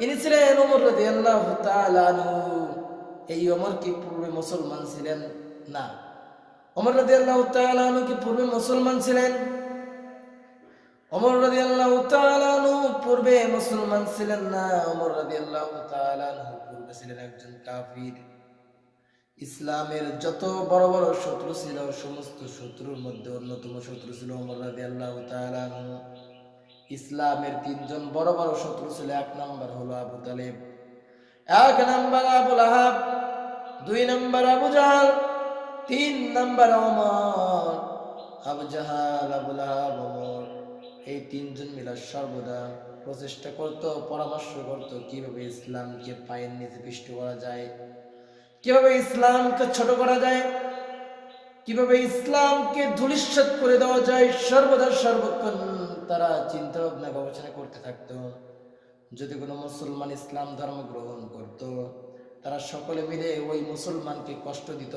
ইনি ছিলেন ওমর এই ওমর কি পূর্বে মুসলমান ছিলেন না। ওমর রাদিয়াল্লাহু তাআলা আনহু কি পূর্বে মুসলমান ছিলেন? ওমর রাদিয়াল্লাহু তাআলা আনহু পূর্বে মুসলমান ছিলেন না। ওমর রাদিয়াল্লাহু তাআলা আনহু পূর্বে ছিলেন একজন কাফির। ইসলামের যত বড় বড় শত্রু ছিল, সমস্ত শত্রুর মধ্যে অন্যতম শত্রু ছিল অমর রাদিয়াল্লাহু তাআলা আনহু। ইসলামের তিনজন বড় বড় শত্রু ছিল। এক নম্বর হলো আবু তালেব, এক নম্বর আবু লাহাব, দুই নম্বর আবু জাহাল, তিন নম্বর ওমর। আবু জাহাল, আবু লাহাব, ওমর এই তিনজন মিলা সর্বদা প্রচেষ্টা করত, পরামর্শ করত কীভাবে ইসলামকে পায়ের নিচে পিষ্ট করা যায়, কীভাবে ইসলামকে ছোট করা যায়, কীভাবে ইসলামকে ধুলিস্বাত করে দেওয়া যায়, সর্বদা সর্বক্ষণ তারা চিন্তা ভাবনা গবেষণা করতে থাকতো। যদি কোনো মুসলমান ইসলাম ধর্ম গ্রহণ করত, তারা সকলে মিলে ওই মুসলমানকে কষ্ট দিত।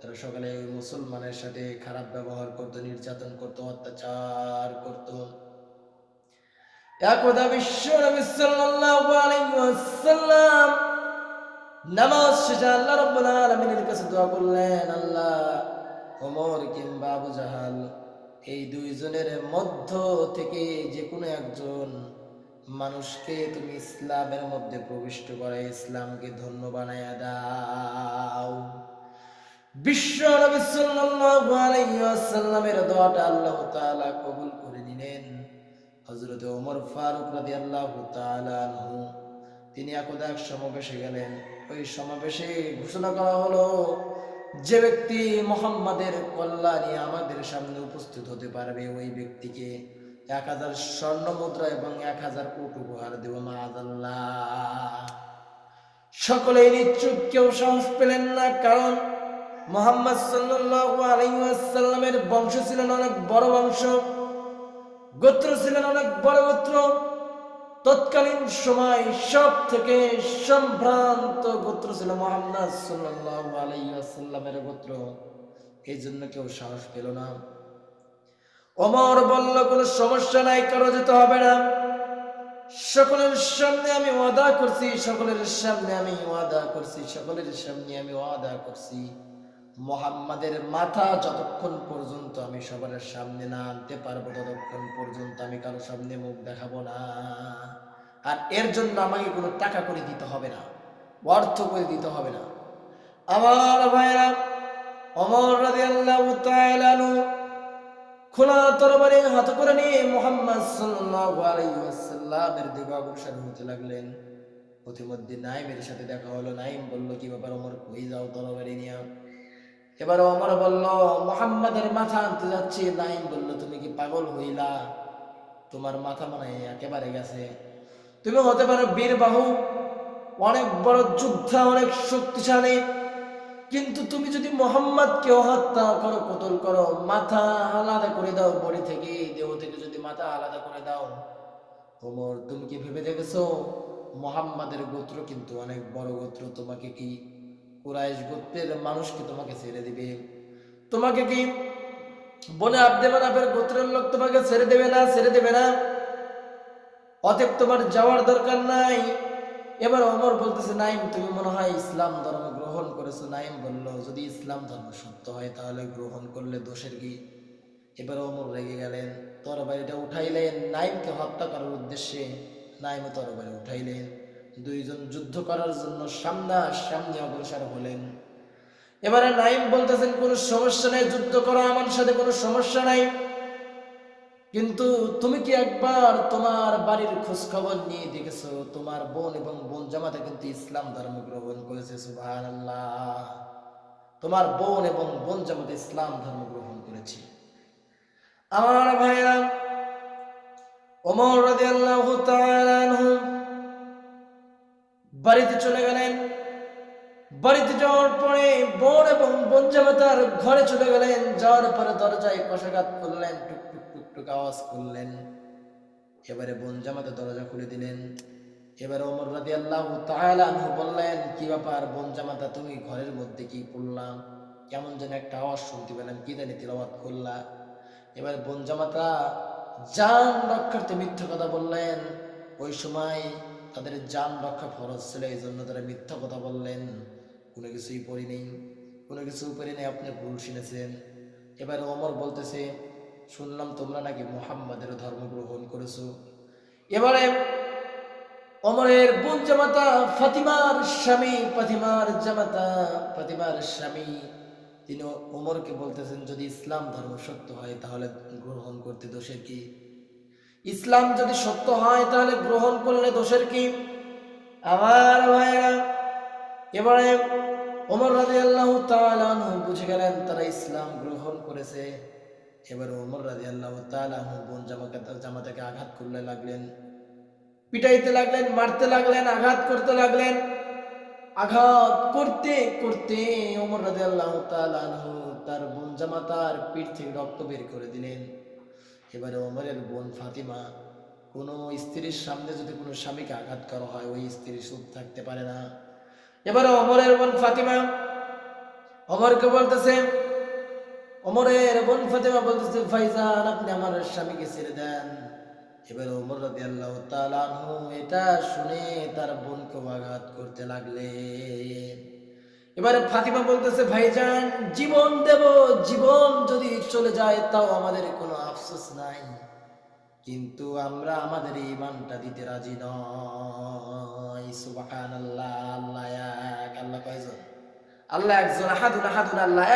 তারা সকলে ওই মুসলমানের সাথে খারাপ ব্যবহার করত, নির্যাতন করত, অত্যাচার করত। একদা বিশ্ব নবী নামাজ শেষে আল্লাহ রাব্বুল আলামিনের কাছে দোয়া করলেন, আল্লাহ ওমর কিংবা আবু জাহাল এই দুইজনের মধ্য থেকে যে কোনো একজন মানুষকে তুমি ইসলামের মধ্যে প্রবিষ্ট করে, ইসলামকে ধন্য বানায়া দাও। বিশ্ব নবী দোয়াটা আল্লাহ তাআলা কবুল করে নিলেন। হযরত ওমর ফারুক রাদিয়াল্লাহু তাআলা আনহু, তিনি একদা এক সমাবেশে গেলেন। ওই সমাবেশে ঘোষণা করা হলো যে ব্যক্তি মোহাম্মদের কল্যাণে আমাদের সামনে উপস্থিত হতে পারবে, ওই ব্যক্তিকে এক হাজার স্বর্ণ মুদ্রা এবং এক হাজার কোট উপহার দেব মাআযাল্লাহ সকলেই নিশ্চুপ, কেউ সাহস পেলেন না, কারণ মোহাম্মদ ওয়াসাল্লামের বংশ ছিলেন অনেক বড় বংশ, গোত্র ছিলেন অনেক বড় গোত্র। তৎকালীন সময় সব থেকে সম্ভ্রান্ত গোত্র ছিল মোহাম্মদ আলাইহি গোত্র। এই জন্য কেউ সাহস পেল না। অমর বলল, কোনো সমস্যা নাই, কারও যেতে হবে না। সকলের সামনে আমি ওয়াদা করছি, সকলের সামনে আমি ওয়াদা করছি, সকলের সামনে আমি ওয়াদা করছি। মোহাম্মদের মাথা যতক্ষণ পর্যন্ত আমি সবার সামনে না আনতে পারব, ততক্ষণ পর্যন্ত আমি কারও সামনে মুখ দেখাবো না। আর এর জন্য আমাকে কোনো টাকা করে দিতে হবে না, অর্থ করে দিতে হবে না। আমার ভাইরা অমর খোলা তরবারি হাত করে নিয়ে মোহাম্মদ ওয়াসাল্লামের দিকে অগ্রসর হতে লাগলেন। প্রতিমধ্যে নাইমের সাথে দেখা হলো। নাইম বলল, কি ব্যাপার ওমর, কই যাও তরবারি নিয়ে? এবার ওমর বলল, মোহাম্মদের মাথা আনতে যাচ্ছি। নাইম বলল, তুমি কি পাগল হইলা? তোমার মাথা মনে একেবারে গেছে। তুমি হতে পারো বীর বাহু, অনেক বড় যোদ্ধা, অনেক শক্তিশালী। কিন্তু তুমি যদি মোহাম্মদকে হত্যা করো, কতল করো, মাথা আলাদা করে দাও, বডি থেকে, দেহ থেকে যদি মাথা আলাদা করে দাও। ওমর, তুমি কি ভেবে দেখেছ? মোহাম্মদের গোত্র কিন্তু অনেক বড় গোত্র। তোমাকে কি কুরাইশ গোত্রের মানুষকে তোমাকে ছেড়ে দিবে। তোমাকে কি বনে আব্দে মানাফের গোত্রের লোক তোমাকে ছেড়ে দেবে না, ছেড়ে দেবে না? অতএব তোমার যাওয়ার দরকার নাই। এবার অমর বলতেছে নাইম তুমি মনে হয় ইসলাম ধর্ম গ্রহণ করেছ? নাইম বলল, যদি ইসলাম ধর্ম সত্য হয় তাহলে গ্রহণ করলে দোষের কি? এবার অমর রেগে গেলেন, তরবারিটা উঠাইলেন। নাইমকে হত্যা করার উদ্দেশ্যে নাইমও তরবারি উঠাইলেন। দুইজন যুদ্ধ করার জন্য সামনা সামনে অগ্রসর হলেন। এবারে নাইম বলতেছেন, কোনো সমস্যা নাই, যুদ্ধ করা, আমার সাথে কোনো সমস্যা নাই। কিন্তু তুমি কি একবার তোমার বাড়ির খোঁজ খবর নিয়ে দেখেছ? তোমার বোন এবং বোন জামাতে কিন্তু ইসলাম ধর্ম গ্রহণ করেছে সুবহান তোমার বোন এবং বোন জামাতে ইসলাম ধর্ম গ্রহণ করেছে। আমার ভাইরা, ওমর রাদিয়াল্লাহু তাআলা আনহু বাড়িতে চলে গেলেন। বাড়িতে যাওয়ার পরে বোন এবং বোন জামাতার ঘরে চলে গেলেন। যাওয়ার পরে দরজায় কষাঘাত করলেন, টুক টুক টুক টুক আওয়াজ করলেন। এবারে বোন জামাতা দরজা খুলে দিলেন। এবারে ওমর রাদি আল্লাহ আনহু বললেন, কি ব্যাপার বোন জামাতা, তুমি ঘরের মধ্যে কি করলাম কেমন যেন একটা আওয়াজ শুনতে পেলাম, কি জানি তিলাওয়াত করলা? এবার জামাতা জান রক্ষার্থে মিথ্যা কথা বললেন। ওই সময় তাদের যান রক্ষা ফরজ ছিল, এই জন্য তারা মিথ্যা কথা বললেন। কোনো কিছুই পড়ি নেই, কোনো কিছু পড়ি নেই, আপনি ভুল শুনেছেন। এবার অমর বলতেছে, শুনলাম তোমরা নাকি মোহাম্মদের ধর্ম গ্রহণ করেছ? এবারে অমরের বোন জামাতা ফাতিমার স্বামী, ফাতিমার জামাতা, ফাতিমার স্বামী, তিনি ওমরকে বলতেছেন, যদি ইসলাম ধর্ম সত্য হয়, তাহলে গ্রহণ করতে দোষের কি? ইসলাম যদি সত্য হয়, তাহলে গ্রহণ করলে দোষের কি? আমার ভাইরা এবারে ওমর রাজি আল্লাহ বুঝে গেলেন, তারা ইসলাম গ্রহণ করেছে। এবার ওমর রাজি আল্লাহ বোন জামাকে জামাতাকে আঘাত করলে লাগলেন। পিটাইতে লাগলেন, মারতে লাগলেন, আঘাত করতে লাগলেন। আঘাত করতে করতে ওমর রাজি আল্লাহ তার বোন জামাতার পিঠ থেকে রক্ত বের করে দিলেন। এবারে ওমরের বোন ফাতিমা, কোনো স্ত্রীর সামনে যদি কোনো স্বামীকে আঘাত করা হয়, ওই স্ত্রী সুখ থাকতে পারে না। এবারে অমরের বোন ফাতিমা অমরকে বলতেছে অমরের বোন ফাতিমা বলতেছে, ফাইজান, আপনি আমার স্বামীকে ছেড়ে দেন। এবার ওমর রাদি আল্লাহ এটা শুনে তার বোনকে আঘাত করতে লাগলেন এবারে ফাতিমা বলতেছে, ভাইজান, জীবন দেব, জীবন যদি চলে যায়, তাও আমাদের কোনো আফসোস নাই। কিন্তু আমরা আমাদের ইমানটা দিতে রাজি নয় সুবাহান আল্লাহ আল্লাহ এক, আল্লাহ কয়জন? আল্লাহ একজন, আহাদুন আহাদুন, আল্লাহ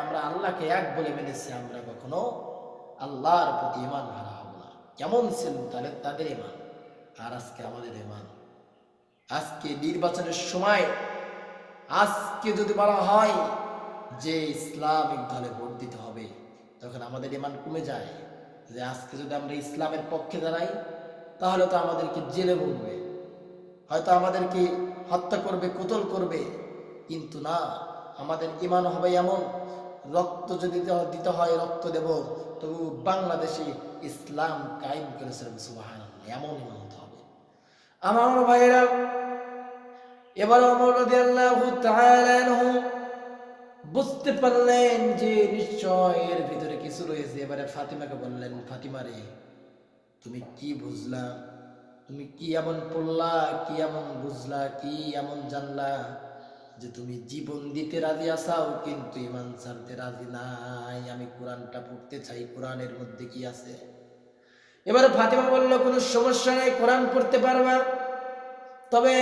আমরা আল্লাহকে এক বলে মেনেছি, আমরা কখনো আল্লাহর প্রতি ইমান হারা হব না। কেমন ছিল তাহলে তাদের ইমান আর আজকে আমাদের ইমান আজকে নির্বাচনের সময় আজকে যদি বলা হয় যে ইসলামিক দলে ভোট দিতে হবে, তখন আমাদের ইমান কমে যায়। যে আজকে যদি আমরা ইসলামের পক্ষে দাঁড়াই, তাহলে তো আমাদেরকে জেলে বলবে হয়তো আমাদেরকে হত্যা করবে, কোতল করবে। কিন্তু না, আমাদের ইমান হবে এমন, রক্ত যদি দিতে হয় রক্ত দেব, তবু বাংলাদেশে ইসলাম কায়েম সুবাহান এমন ইমান হতে হবে। আমার ভাইয়েরা এবার অমর রাদিয়াল্লাহু তাআলা বুঝতে পারলেন যে নিশ্চয় এর ভিতরে কিছু রয়েছে। এবারে ফাতিমাকে বললেন, ফাতিমা রে, তুমি কি বুঝলা? তুমি কি এমন পড়লা, কি এমন বুঝলা, কি এমন জানলা যে তুমি জীবন দিতে রাজি আসাও কিন্তু ইমান ছাড়তে রাজি নাই? আমি কোরআনটা পড়তে চাই, কোরআনের মধ্যে কি আছে? এবারে ফাতিমা বলল, কোনো সমস্যা নেই, কোরআন পড়তে পারবা। তবে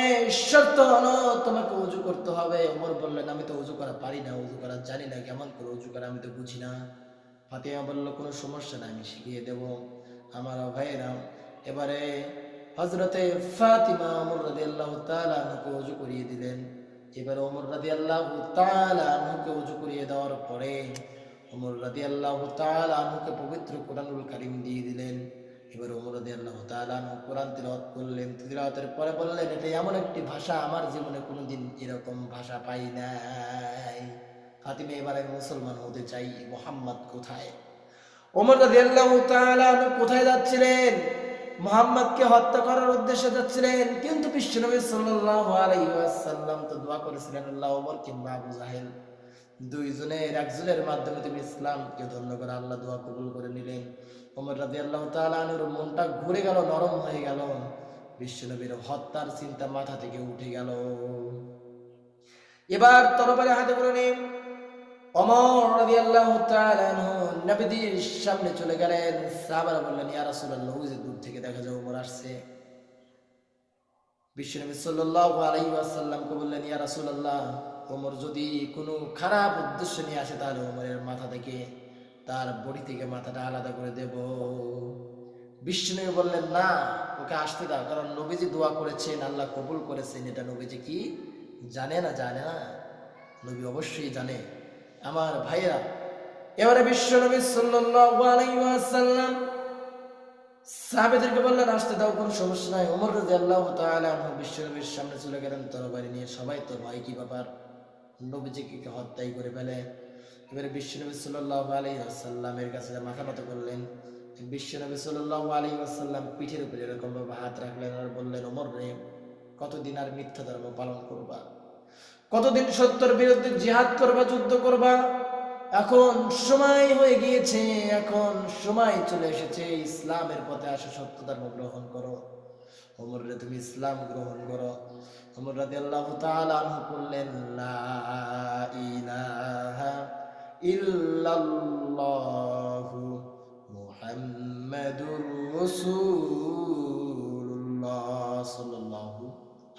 শর্ত হলো তোমাকে উজু করতে হবে। ওমর বললেন, আমি তো উজু করা পারি না, উজু করা জানি না, কেমন করে উজু করা আমি তো বুঝি না। ফাতিমা বলল, কোনো সমস্যা নাই, আমি শিখিয়ে দেব। আমার ভাইয়েরা, এবারে হজরতে ফাতিমা ওমর রাদি আল্লাহ তালাকে উজু করিয়ে দিলেন। এবারে ওমর রাদি আল্লাহ তালাকে উজু করিয়ে দেওয়ার পরে ওমর রাদি আল্লাহ তালাকে পবিত্র কোরআনুল কারিম দিয়ে দিলেন। এবার ওমর আল্লাহ তালানু কোরআন তিলাওয়াত করলেন। তিলাওয়াতের পরে বললেন, এটা এমন একটি ভাষা, আমার জীবনে কোনোদিন এরকম ভাষা পাই নাই। ফাতিমা, এবারে মুসলমান হতে চাই, মোহাম্মদ কোথায়? ওমর কোথায় যাচ্ছিলেন? মোহাম্মদকে হত্যা করার উদ্দেশ্যে যাচ্ছিলেন, কিন্তু বিশ্বনবী সাল্লাল্লাহু আলাইহি তো দোয়া করেছিলেন, আল্লাহ ওমর কিংবা আবু জাহেল দুইজনের একজনের মাধ্যমে তুমি ইসলামকে ধন্য করে আল্লাহ দোয়া কবুল করে নিলেন। ওমর রাজি আল্লাহ তালানুর মনটা ঘুরে গেল, নরম হয়ে গেল। বিশ্বনবীর হত্যার চিন্তা মাথা থেকে উঠে গেল। এবার তরবারে হাতে করে নিয়ে অমর রাজি আল্লাহ নবীদের সামনে চলে গেলেন। সাহাবারা বললেন, ইয়া রাসূলুল্লাহ, ওই যে দূর থেকে দেখা যায় ওমর আসছে। বিশ্বনবী সাল্লাল্লাহু আলাইহি ওয়াসাল্লামকে বললেন, ইয়া রাসূলুল্লাহ ওমর যদি কোনো খারাপ উদ্দেশ্য নিয়ে আসে, তাহলে ওমরের মাথা থেকে, তার বডি থেকে মাথাটা আলাদা করে দেব। বিষ্ণু বললেন, না, ওকে আসতে দাও। কারণ নবীজি দোয়া করেছেন, আল্লাহ কবুল করেছেন। এটা নবীজি কি জানে না? জানে না। নবী অবশ্যই জানে। আমার ভাইয়েরা, এবারে বিশ্ব নবী ওয়াসাল্লাম সাহাবেদেরকে বললেন, আসতে দাও, কোনো সমস্যা নাই। ওমর রাদিয়াল্লাহু তাআলা আনহু বিশ্ব নবীর সামনে চলে গেলেন তরবারি নিয়ে। সবাই তো ভাই কি ব্যাপার? নবীজিকে হত্যাই করে ফেলে? এবারে বিশ্বনবী সাল্লাল্লাহু আলাইহি ওয়াসাল্লামের কাছে মাথা নত করলেন, বিশ্বনবী সাল্লাল্লাহু আলাইহি ওয়াসাল্লাম পিঠের উপরে এরকম ভাবে হাত রাখলেন আর বললেন, ওমর রে, কতদিন আর মিথ্যা ধর্ম পালন করবা? কতদিন সত্যর বিরুদ্ধে জিহাদ করবা, যুদ্ধ করবা? এখন সময় হয়ে গিয়েছে, এখন সময় চলে এসেছে, ইসলামের পথে আসা, সত্য ধর্ম গ্রহণ করো। ওমর রে, তুমি ইসলাম গ্রহণ করো। তাআলা আনহু বললেন, লা ইলাহা ইল্লাল্লাহু মুহাম্মাদুর রাসূলুল্লাহ সাল্লাল্লাহু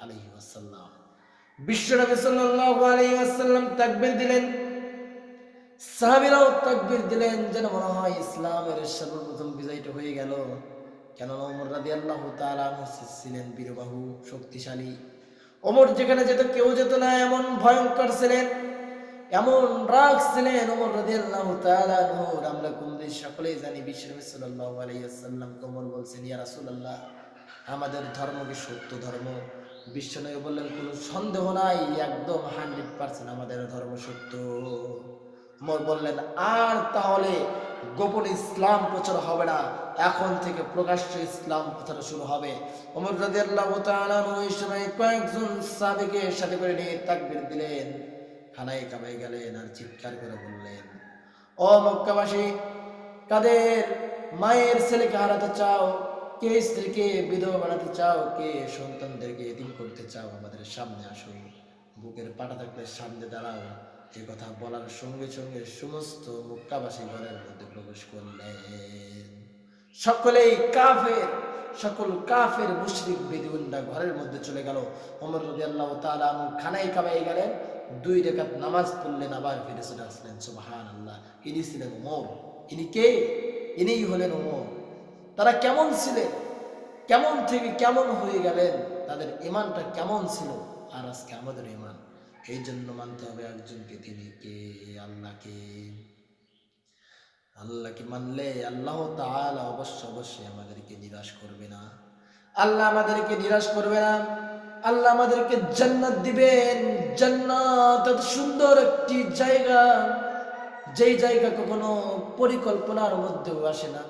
আলাইহি ওয়াসাল্লাম। বিশ্বনবী সাল্লাল্লাহু আলাইহি ওয়াসাল্লাম তাকবীর দিলেন। সাহাবীরাও তাকবীর দিলেন, যেন মনে হয় ইসলামের সর্বপ্রথম বিজয়টা হয়ে গেল। কেননা ওমর রাদিয়াল্লাহু তাআলা আনহু ছিলেন বীরবাহু, শক্তিশালী। ওমর যেখানে যেত, কেউ যেত না, এমন ভয়ঙ্কর ছিলেন, এমন রাগ ছিলেন ওমর রাদিয়াল্লাহু তাআলা আনহু আমরা কুমদি সকলেই জানি বিশ্বনবী সাল্লাল্লাহু আলাইহি ওয়াসাল্লাম ওমর বলছেন, ইয়া রাসূলুল্লাহ, আমাদের ধর্ম কি সত্য ধর্ম? বিশ্বনবী বললেন, কোনো সন্দেহ নাই, একদম হান্ড্রেড পার্সেন্ট আমাদের ধর্ম সত্য। ওমর বললেন, আর তাহলে গোপন ইসলাম প্রচার হবে না। এখন থেকে প্রকাশ্য ইসলাম প্রচার শুরু হবে। কয়েকজন সাহাবীকে সাথে করে নিয়ে তাকবীর দিলেন। খানায় কামাই গেলেন আর চিৎকার করে বললেন, ও মক্কাবাসী, কাদের মায়ের ছেলেকে হারাতে চাও? কে স্ত্রীকে বিধবা বানাতে চাও? কে সন্তানদেরকে এদিন করতে চাও? আমাদের সামনে আসো। বুকের পাটা থাকলে সামনে দাঁড়াও। এ কথা বলার সঙ্গে সঙ্গে সমস্ত মক্কাবাসী ঘরের মধ্যে প্রবেশ করলেন। সকলেই কাফের, সকল কাফের মুশরিক বেদিউনরা ঘরের মধ্যে চলে গেল। ওমর রাদিয়াল্লাহু তাআলা আনহু খানায় কামাই গেলেন, দুই রেখাত নামাজ পড়লেন, আবার ফিরে চলে আসলেন। সুবহানাল্লাহ, ইনি ছিলেন ওমর। ইনি কে? ইনিই হলেন ওমর। তারা কেমন ছিলেন? কেমন থেকে কেমন হয়ে গেলেন? তাদের ইমানটা কেমন ছিল? আর আজকে আমাদের ইমান এই জন্য মানতে হবে একজনকে, তিনি কে? আল্লাহকে। আল্লাহকে মানলে আল্লাহ তাআলা অবশ্য অবশ্যই আমাদেরকে নিরাশ করবে না। আল্লাহ আমাদেরকে নিরাশ করবে না। আল্লাহ আমাদেরকে জান্নাত দিবেন। জান্নাত সুন্দর একটি জায়গা। যেই জায়গা কখনো পরিকল্পনার মধ্যেও আসে না।